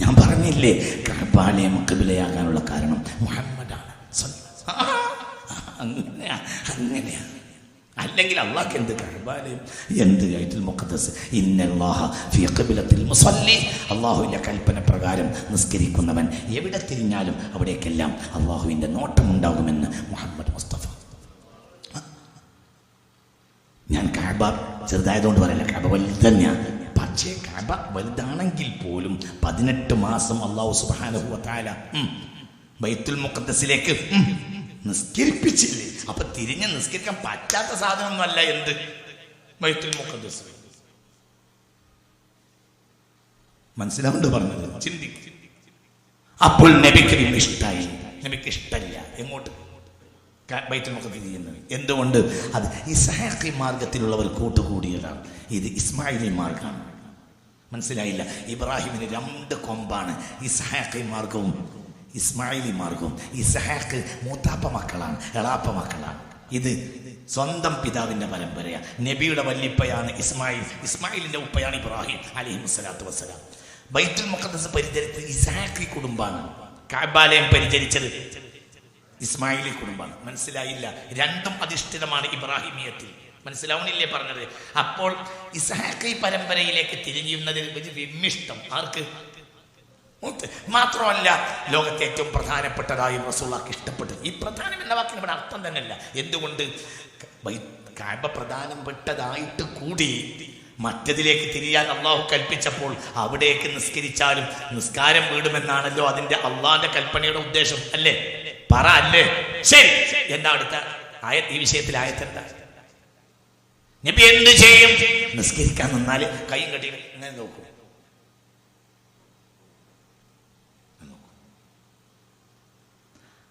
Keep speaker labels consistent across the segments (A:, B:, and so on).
A: ഞാൻ പറഞ്ഞില്ലേ? കഴപ്പാലയം മുക്കബിലയാകാനുള്ള കാരണം മുഹമ്മദാണ്. അങ്ങനെയാ അങ്ങനെയാ. അല്ലെങ്കിൽ അള്ളാഹ് എന്ത് കഴബാലയം എന്ത് ഗൈറ്റുൽ മുഖദ്ദസ്? ഇന്നല്ലാഹ ഫീ ഖിബ്ലത്തിൽ മുസല്ലി. അള്ളാഹുവിന്റെ കൽപ്പന പ്രകാരം നിസ്കരിക്കുന്നവൻ എവിടെ തിരിഞ്ഞാലും അവിടേക്കെല്ലാം അള്ളാഹുവിന്റെ നോട്ടമുണ്ടാകുമെന്ന് മുഹമ്മദ് മുസ്തഫ. ഞാൻ കാബ ചെറുതായതുകൊണ്ട് പറയല്ല കാബ വലുത് തന്നെയാണ് പക്ഷേ വലുതാണെങ്കിൽ പോലും പതിനെട്ട് മാസം അള്ളാഹു സുബാനുഭവത്തായ ബൈത്തുൽ മുഖദ്ദസിലേക്ക് ഉം, നിസ്കരിപ്പിച്ചില്ലേ? അപ്പൊ തിരിഞ്ഞ് നിസ്കരിക്കാൻ പറ്റാത്ത സാധനമൊന്നുമല്ല എന്ത്? ബൈത്തുൽ മുഖദ്ദസ്. മനസ്സിലാവുണ്ട് പറഞ്ഞത്? ചിന്തിക്കും. അപ്പോൾ നബിക്ക് ഇഷ്ടായി. നബിക്ക് ഇഷ്ടമില്ല. എങ്ങോട്ട്? ക- ബൈത്തുൽ മുഖദ്ദസ് ചെയ്യുന്നത്. എന്തുകൊണ്ട്? അത് ഈ സഹാഖി മാർഗത്തിലുള്ളവർ കൂട്ടുകൂടിയതാണ്. ഇത് ഇസ്മായിലി മാർഗമാണ്. മനസ്സിലായില്ല. ഇബ്രാഹിമിന് രണ്ട് കൊമ്പാണ്. ഇസ്ഹാഖി മാർഗവും ഇസ്മായിലി മാർഗവും ഇസ്ഹാഖ് മൂത്താപ്പ മക്കളാണ് എളാപ്പ മക്കളാണ്. ഇത് സ്വന്തം പിതാവിന്റെ പരമ്പരയാണ് നബിയുടെ വല്ലിപ്പയാണ് ഇസ്മായിൽ. ഇസ്മായിലിന്റെ ഉപ്പയാണ് ഇബ്രാഹിം അലി സ്വലാത്തു വസ്സലാം. ബൈത്തുൽ മുഖദ്സ് പരിചരിച്ചത് ഇസ്ഹാഖി കുടുംബാണ്. കാബാലയം പരിചരിച്ചത് ഇസ്മായിലി കുടുംബാണ്. മനസ്സിലായില്ല. രണ്ടും അധിഷ്ഠിതമാണ് ഇബ്രാഹിമിയത്തിൽ. മനസ്സിലാവണില്ലേ പറഞ്ഞത്? അപ്പോൾ ഇസഹാക്കി പരമ്പരയിലേക്ക് തിരിഞ്ഞുന്നതിൽ വലിയ വിമ്മിഷ്ടം. ആർക്ക്. മാത്രമല്ല ലോകത്തെ ഏറ്റവും പ്രധാനപ്പെട്ടതായി റസൂള്ളാക്ക് ഇഷ്ടപ്പെട്ടത്. ഈ പ്രധാനം എന്ന വാക്കിന് ഇവിടെ അർത്ഥം തന്നെയല്ല. എന്തുകൊണ്ട്? കാബ പ്രധാനപ്പെട്ടതായിട്ട് കൂടി മറ്റതിലേക്ക് തിരിയാൻ അള്ളാഹു കൽപ്പിച്ചപ്പോൾ അവിടേക്ക് നിസ്കരിച്ചാലും നിസ്കാരം വീടുമെന്നാണല്ലോ അതിന്റെ അള്ളാഹിന്റെ കൽപ്പനയുടെ ഉദ്ദേശം അല്ലേ? പറ അല്ലേ? ശരി. എന്താ അടുത്ത ആയ ഈ വിഷയത്തിൽ ആയത്തെന്താ നബി എന്ത് ചെയ്യും? നിസ്കരിക്കാൻ നിന്നാൽ കൈയും കെട്ടി ഇങ്ങനെ നോക്കും.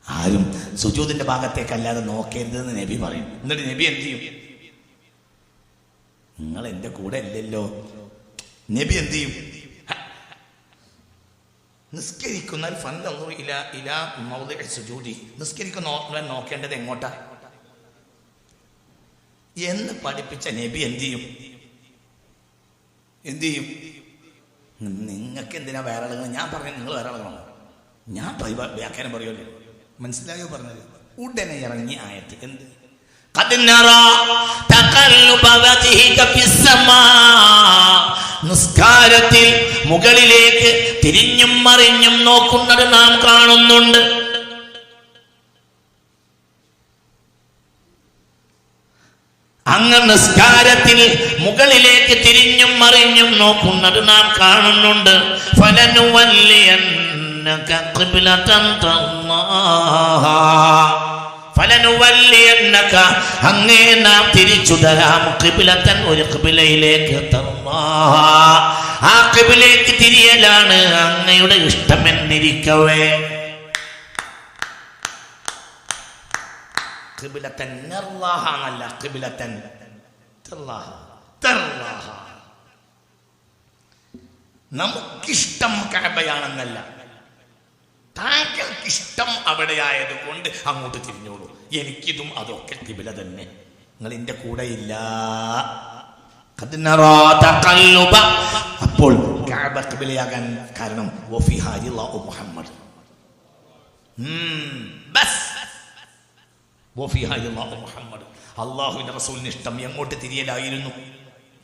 A: ആരും സുജൂദിന്റെ ഭാഗത്തേക്കല്ലാതെ നോക്കരുതെന്ന് നബി പറയും. എന്നിട്ട് നബി എന്ത് ചെയ്യും? നിങ്ങൾ എന്റെ കൂടെ അല്ലല്ലോ. നബി എന്ത് ചെയ്യും. നിസ്കരിക്കുന്ന ഫന്നു ഇല ഇല സുജൂദി. നിസ്കരിക്കുന്ന നോക്കേണ്ടത് എങ്ങോട്ടാ? എന്ന് പഠിപ്പിച്ച നബി എന്ത് ചെയ്യും? എന്തു ചെയ്യും? നിങ്ങൾക്ക് എന്തിനാ വേറെ ആളുകൾ ഞാൻ പറഞ്ഞു നിങ്ങൾ വേറെ ആളുകളാണ് ഞാൻ വ്യാഖ്യാനം പറയുമല്ലോ. മനസ്സിലായോ പറഞ്ഞത്? ഉടനെ ഇറങ്ങി ആയത്ത് എന്ത്?
B: നിസ്കാരത്തിൽ മുകളിലേക്ക് തിരിഞ്ഞും മറിഞ്ഞും നോക്കുന്നത് നാം കാണുന്നുണ്ട്. അങ്ങ് നിസ്കാരത്തിൽ മുകളിലേക്ക് തിരിഞ്ഞും മറിഞ്ഞും നോക്കുന്നത് നാം കാണുന്നുണ്ട്. അങ്ങേ നാം തിരിച്ചു തരാം. കിബിലത്തൻ ഒരു കിബിലയിലേക്ക്. ആ കിബിലേക്ക് തിരിയലാണ് അങ്ങയുടെ ഇഷ്ടമെന്നിരിക്കവേ.
A: ഖിബിലത്തൻ നിർലാഹ എന്നല്ല ഖിബിലത്തൻ. തർലാഹ. തർലാഹ. നമുക്കിഷ്ടം കഴബയാണെന്നല്ല താങ്കൾക്കിഷ്ടം അവിടെയായത് കൊണ്ട് അങ്ങോട്ട് തിരിഞ്ഞോളൂ. എനിക്കിതും അതൊക്കെ കിബില തന്നെ. നിങ്ങൾ എന്റെ കൂടെ ഇല്ല അപ്പോൾ കിബിലയാകാൻ കാരണം മുഹമ്മദ്. ബസ്. മുഹമ്മദ് അള്ളാഹുവിന്റെ റസൂലിന് ഇഷ്ടം എങ്ങോട്ട് തിരിയലായിരുന്നു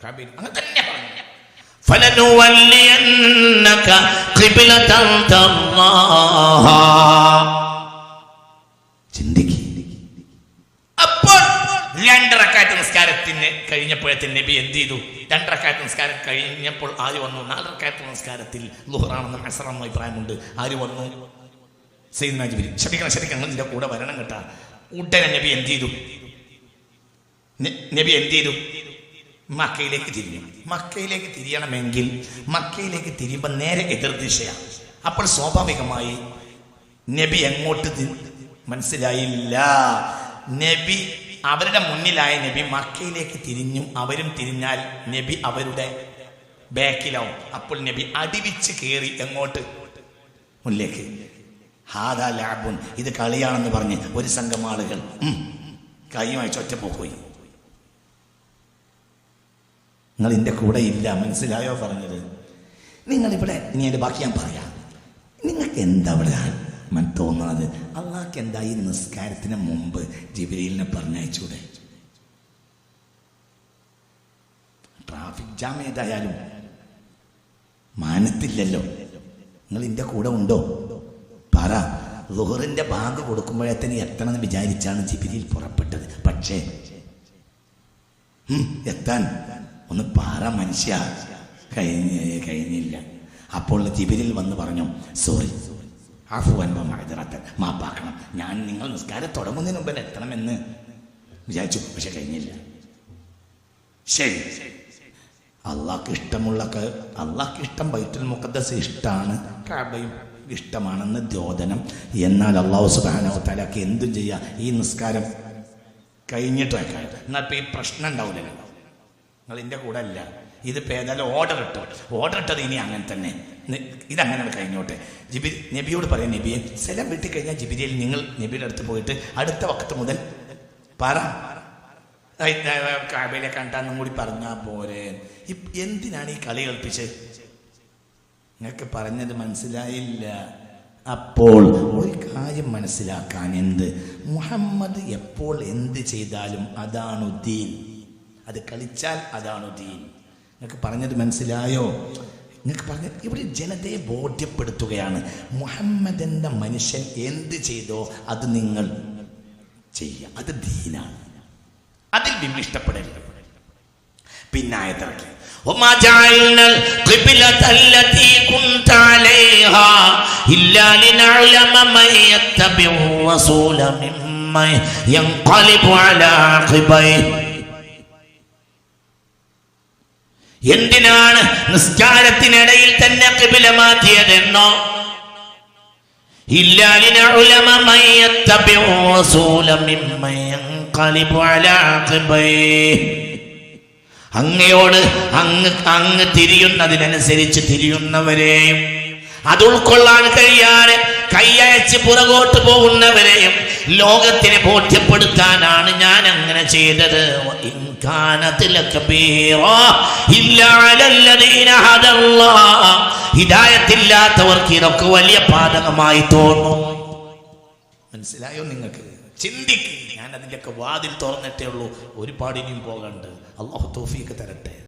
A: കഅബയിൽ അങ്ങനെ തന്നെ പറഞ്ഞു
B: فلنولينك قبلة ترضاها
A: ചിന്തിക്ക് അപ്പോൾ രണ്ടറക്കാറ്റ് നിസ്കാരത്തിന് കഴിഞ്ഞപ്പോഴത്തെ നബി എന്ത് ചെയ്തു രണ്ടറക്കാറ്റ് നിസ്കാരം കഴിഞ്ഞപ്പോൾ ആര് വന്നു നാലറക്കാറ്റ് നിസ്കാരത്തിൽ ലുഹറാണെന്നും അസറാണെന്നും അഭിപ്രായമുണ്ട് ആര് വന്നു സൈദ് നാജിബിരി ക്ഷമിക്കണം ക്ഷമിക്കണം നിന്റെ കൂടെ വരണം കേട്ടാ ഉടനെ നബി എന്ത് ചെയ്തു? നബി എന്ത് ചെയ്തു? മക്കയിലേക്ക് തിരിഞ്ഞു. മക്കയിലേക്ക് തിരിയണമെങ്കിൽ മക്കയിലേക്ക് തിരിയുമ്പോൾ നേരെ എതിർദിശയാണ് അപ്പോൾ സ്വാഭാവികമായി നബി എങ്ങോട്ട് മനസ്സിലായില്ല. നബി അവരുടെ മുന്നിലായ നബി മക്കയിലേക്ക് തിരിഞ്ഞു. അവരും തിരിഞ്ഞാൽ നബി അവരുടെ ബാക്കിലാവും. അപ്പോൾ നബി അടിവിച്ച് കയറി എങ്ങോട്ട്? മുന്നിലേക്ക്. ഹാദാ ലാബുൻ. ഇത് കളിയാണെന്ന് പറഞ്ഞ് ഒരു സംഘം ആളുകൾ കൈയുമായി ചൊറ്റപ്പോയി നിങ്ങൾ എന്റെ കൂടെ ഇല്ല മനസ്സിലായോ പറഞ്ഞത്? നിങ്ങൾ ഇവിടെ ഇനി എന്റെ ബാക്കി ഞാൻ പറയാം. നിങ്ങൾക്ക് എന്താ ഇവിടെ തോന്നുന്നത് അള്ളാഹ്ക്ക് എന്താ ഈ നിസ്കാരത്തിന് മുമ്പ് ജിബിലിനെ പറഞ്ഞയച്ചൂടെ? ട്രാഫിക് ജാം ഏതായാലും മാനത്തില്ലല്ലോ. നിങ്ങൾ എന്റെ കൂടെ ഉണ്ടോ? ലുഹറിന്റെ ബാങ്ക് കൊടുക്കുമ്പോഴത്തേന് എത്തണമെന്ന് വിചാരിച്ചാണ് ജിബിലിയിൽ പുറപ്പെട്ടത്. പക്ഷേ എത്താൻ ഒന്ന് പാറ മനുഷ്യ. കഴിഞ്ഞ കഴിഞ്ഞില്ല. അപ്പോൾ ജിബിലിൽ വന്ന് പറഞ്ഞു സോറി മൈദറത്തൻ മാപ്പാക്കണം ഞാൻ നിങ്ങൾ നിസ്കാരം തുടങ്ങുന്നതിന് മുമ്പ് തന്നെ എത്തണമെന്ന്. വിചാരിച്ചു. പക്ഷെ കഴിഞ്ഞില്ല. ശരി ശരി. അള്ളാഹ്ക്ക് ഇഷ്ടമുള്ള അള്ളാഹ്ക്ക് ഇഷ്ടം ബൈത്തുൽ മുഖദ്ദസ് ഇഷ്ടമാണ് കാബയും ഇഷ്ടമാണെന്ന് ദ്യോതനം. എന്നാൽ അള്ളാഹു സുബാനവത്താലൊക്കെ എന്തും ചെയ്യുക ഈ നിസ്കാരം കഴിഞ്ഞിട്ടൊക്കെ എന്നാൽ ഇപ്പം ഈ പ്രശ്നം ഉണ്ടാവില്ല നിങ്ങൾ? എന്റെ കൂടെ അല്ല. ഇതിപ്പോൾ ഏതായാലും ഓർഡർ ഇട്ടു. ഓർഡർ ഇട്ടത് ഇനി അങ്ങനെ തന്നെ. ഇതങ്ങനെ കഴിഞ്ഞോട്ടെ. ജിബി നബിയോട് പറയാം നബിയെ സ്ഥലം വീട്ടിൽ കഴിഞ്ഞാൽ ജിബിരിയിൽ നിങ്ങൾ നബിയുടെ അടുത്ത് പോയിട്ട് അടുത്ത വക്കത്ത് മുതൽ പറ. കാബയിലെ കണ്ടാന്നും കൂടി പറഞ്ഞാ പോരെ. എന്തിനാണ് ഈ കളി കളിപ്പിച്ചത് നിങ്ങൾക്ക് പറഞ്ഞത് മനസ്സിലായില്ല. അപ്പോൾ ഒരു കാര്യം മനസ്സിലാക്കാൻ എന്ത്? മുഹമ്മദ് എപ്പോൾ എന്ത് ചെയ്താലും അതാണ് ദീൻ. അത് കളിച്ചാൽ അതാണ് ദീൻ. നിങ്ങൾക്ക് പറഞ്ഞത് മനസ്സിലായോ? നിങ്ങൾക്ക് പറഞ്ഞ ഇവിടെ ജനതയെ ബോധ്യപ്പെടുത്തുകയാണ്. മുഹമ്മദ് എന്ന മനുഷ്യൻ എന്ത് ചെയ്തോ അത് നിങ്ങൾ ചെയ്യുക. അത് ദീനാണ്. അതിൽ വിമിഷ്ടപ്പെടരുത് പിന്നെ ആയത്തിറക്കി
B: وما جعلنا القبلة التي كنت عليها إلا لنعلم من يتبع الرسول ممن ينقلب على عقبيه എന്തിനാണ് നിസ്കാരത്തിനിടയിൽ തന്നെ കിബില മാറ്റിയതെന്നോ إلا لنعلم من يتبع അങ്ങയോട് അങ്ങ് അങ്ങ് തിരിയുന്നതിനനുസരിച്ച് തിരിയുന്നവരെയും അത് ഉൾക്കൊള്ളാൻ കഴിയാതെ കൈയയച്ച് പുറകോട്ട് പോകുന്നവരെയും ലോകത്തിനെ ബോധ്യപ്പെടുത്താനാണ് ഞാൻ അങ്ങനെ ചെയ്തത് ഹിദായത്തില്ലാത്തവർക്ക് ഇതൊക്കെ വലിയ പാതകമായി തോന്നും.
A: മനസ്സിലായോ നിങ്ങൾക്ക്? ചിന്തിക്ക്. ഞാൻ അതിന്റെയൊക്കെ വാതിൽ തുറന്നിട്ടേ ഉള്ളൂ. ഒരുപാട് ഇനിയും പോകണ്ട്. അള്ളാഹു തോഫിയൊക്കെ തരട്ടെ.